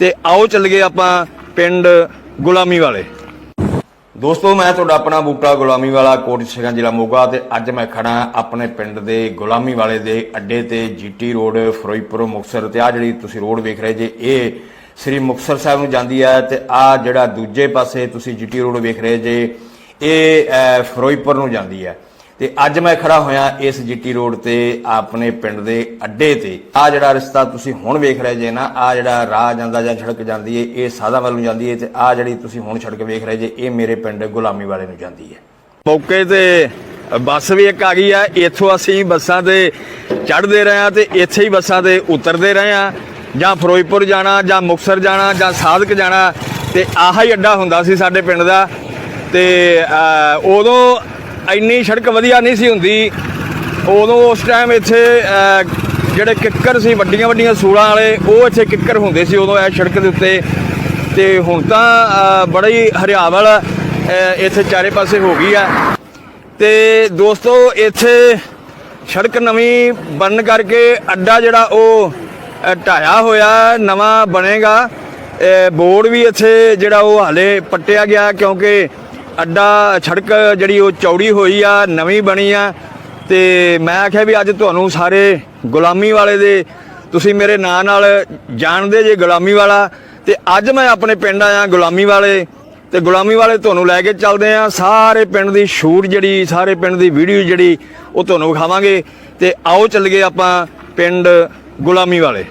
ਤੇ ਆਓ ਚੱਲ ਗਏ ਆਪਾਂ ਪਿੰਡ ਗੁਲਾਮੀ ਵਾਲੇ। ਦੋਸਤੋ ਮੈਂ ਤੁਹਾਡਾ ਆਪਣਾ ਬੂਟਾ ਗੁਲਾਮੀ ਵਾਲਾ ਕੋਟ ਸ਼ਿਕਾਂ ਜ਼ਿਲ੍ਹਾ ਮੋਗਾ ਤੇ ਅੱਜ ਮੈਂ ਖੜਾ ਆਪਣੇ ਪਿੰਡ ਦੇ ਗੁਲਾਮੀ ਵਾਲੇ ਦੇ ਅੱਡੇ ਤੇ ਜੀਟੀ ਰੋਡ ਫਿਰੋਜ਼ਪੁਰ ਮੁਕਤਸਰ ਤੇ। ਆ ਜਿਹੜੀ ਤੁਸੀਂ ਰੋਡ ਵੇਖ ਰਹੇ ਜੇ ਇਹ ਸ੍ਰੀ ਮੁਕਤਸਰ ਸਾਹਿਬ ਨੂੰ ਜਾਂਦੀ ਹੈ ਤੇ ਆ ਜਿਹੜਾ ਦੂਜੇ ਪਾਸੇ ਤੁਸੀਂ ਜੀਟੀ ਰੋਡ ਵੇਖ ਰਹੇ ਜੇ ਇਹ ਅਹ, ਫਿਰੋਜ਼ਪੁਰ ਨੂੰ ਜਾਂਦੀ ਹੈ। ਤੇ ਅੱਜ ਮੈਂ ਖੜਾ ਹੋਇਆ ਇਸ ਜੀਟੀ ਰੋਡ ਤੇ ਆਪਣੇ ਪਿੰਡ ਦੇ ਅੱਡੇ ਤੇ। ਆ ਜਿਹੜਾ ਰਸਤਾ ਤੁਸੀਂ ਹੁਣ ਵੇਖ ਰਹੇ ਜੇ ਨਾ ਆ ਜਿਹੜਾ ਰਾਹ ਜਾਂਦਾ ਜਾਂ ਸੜਕ ਜਾਂਦੀ ਏ, ਇਹ ਸਾਦਾ ਵੱਲ ਨੂੰ ਜਾਂਦੀ ਏ ਤੇ ਆ ਜਿਹੜੀ ਤੁਸੀਂ ਹੁਣ ਸੜਕ ਵੇਖ ਰਹੇ ਜੇ, ਇਹ ਮੇਰੇ ਪਿੰਡ ਗੁਲਾਮੀ ਵਾਲੇ ਨੂੰ ਜਾਂਦੀ ਏ। ਮੌਕੇ ਤੇ ਬੱਸ ਵੀ ਇੱਕ ਆ ਗਈ ਆ, ਇੱਥੋਂ ਅਸੀਂ ਬੱਸਾਂ ਤੇ ਚੜ੍ਹਦੇ ਰਹੇ ਆ ਤੇ ਇੱਥੇ ਹੀ ਬੱਸਾਂ ਤੇ ਉਤਰਦੇ ਰਹੇ ਆ। ਜਾਂ ਫਿਰੋਜ਼ਪੁਰ ਜਾਣਾ, ਜਾਂ ਮੁਕਤਸਰ ਜਾਣਾ, ਜਾਂ ਸਾਧਕ ਜਾਣਾ ਤੇ ਆਹ ਹੀ ਅੱਡਾ ਹੁੰਦਾ ਸੀ ਸਾਡੇ ਪਿੰਡ ਦਾ। ਤੇ ਉਦੋਂ ਇੰਨੀ ਸੜਕ ਵਧੀਆ ਨਹੀਂ ਸੀ ਹੁੰਦੀ। ਉਦੋਂ ਉਸ ਟਾਈਮ ਇੱਥੇ ਜਿਹੜੇ ਕਿੱਕਰ ਸੀ ਵੱਡੀਆਂ ਵੱਡੀਆਂ ਸੂਲਾਂ ਵਾਲੇ ਉਹ ਇੱਥੇ ਕਿੱਕਰ ਹੁੰਦੇ ਸੀ ਉਦੋਂ ਇਹ ਸੜਕ ਦੇ ਉੱਤੇ। ਤੇ ਹੁਣ ਤਾਂ ਅਹ, ਬੜਾ ਹੀ ਹਰਿਆਵਲ ਇੱਥੇ ਚਾਰੇ ਪਾਸੇ ਹੋ ਗਈ ਆ ਤੇ ਦੋਸਤੋ ਇੱਥੇ ਸੜਕ ਨਵੀਂ ਬਣਨ ਕਰਕੇ ਅੱਡਾ ਜਿਹੜਾ ਉਹ ਢਾਇਆ ਹੋਇਆ ਨਵਾਂ ਬਣੇਗਾ। ਬੋਰਡ ਵੀ ਇੱਥੇ ਜਿਹੜਾ ਉਹ ਹਾਲੇ ਪੱਟਿਆ ਗਿਆ ਕਿਉਂਕਿ ਅੱਡਾ ਸੜਕ ਜਿਹੜੀ ਉਹ ਚੌੜੀ ਹੋਈ ਆ, ਨਵੀਂ ਬਣੀ ਆ ਤੇ ਮੈਂ ਆਖਿਆ ਵੀ ਅੱਜ ਤੁਹਾਨੂੰ ਸਾਰੇ ਗੁਲਾਮੀ ਵਾਲੇ ਦੇ, ਤੁਸੀਂ ਮੇਰੇ ਨਾਂ ਨਾਲ ਜਾਣਦੇ ਜੇ ਗੁਲਾਮੀ ਵਾਲਾ, ਤੇ ਅੱਜ ਮੈਂ ਆਪਣੇ ਪਿੰਡ ਆਇਆ ਗੁਲਾਮੀ ਵਾਲੇ, ਤੇ ਗੁਲਾਮੀ ਵਾਲੇ ਤੁਹਾਨੂੰ ਲੈ ਕੇ ਚੱਲਦੇ ਆ। ਸਾਰੇ ਪਿੰਡ ਦੀ ਸ਼ੂਟ ਜਿਹੜੀ, ਸਾਰੇ ਪਿੰਡ ਦੀ ਵੀਡੀਓ ਜਿਹੜੀ, ਉਹ ਤੁਹਾਨੂੰ ਵਿਖਾਵਾਂਗੇ, ਤੇ ਆਓ ਚੱਲ ਗਏ ਆਪਾਂ ਪਿੰਡ ਗੁਲਾਮੀ ਵਾਲੇ।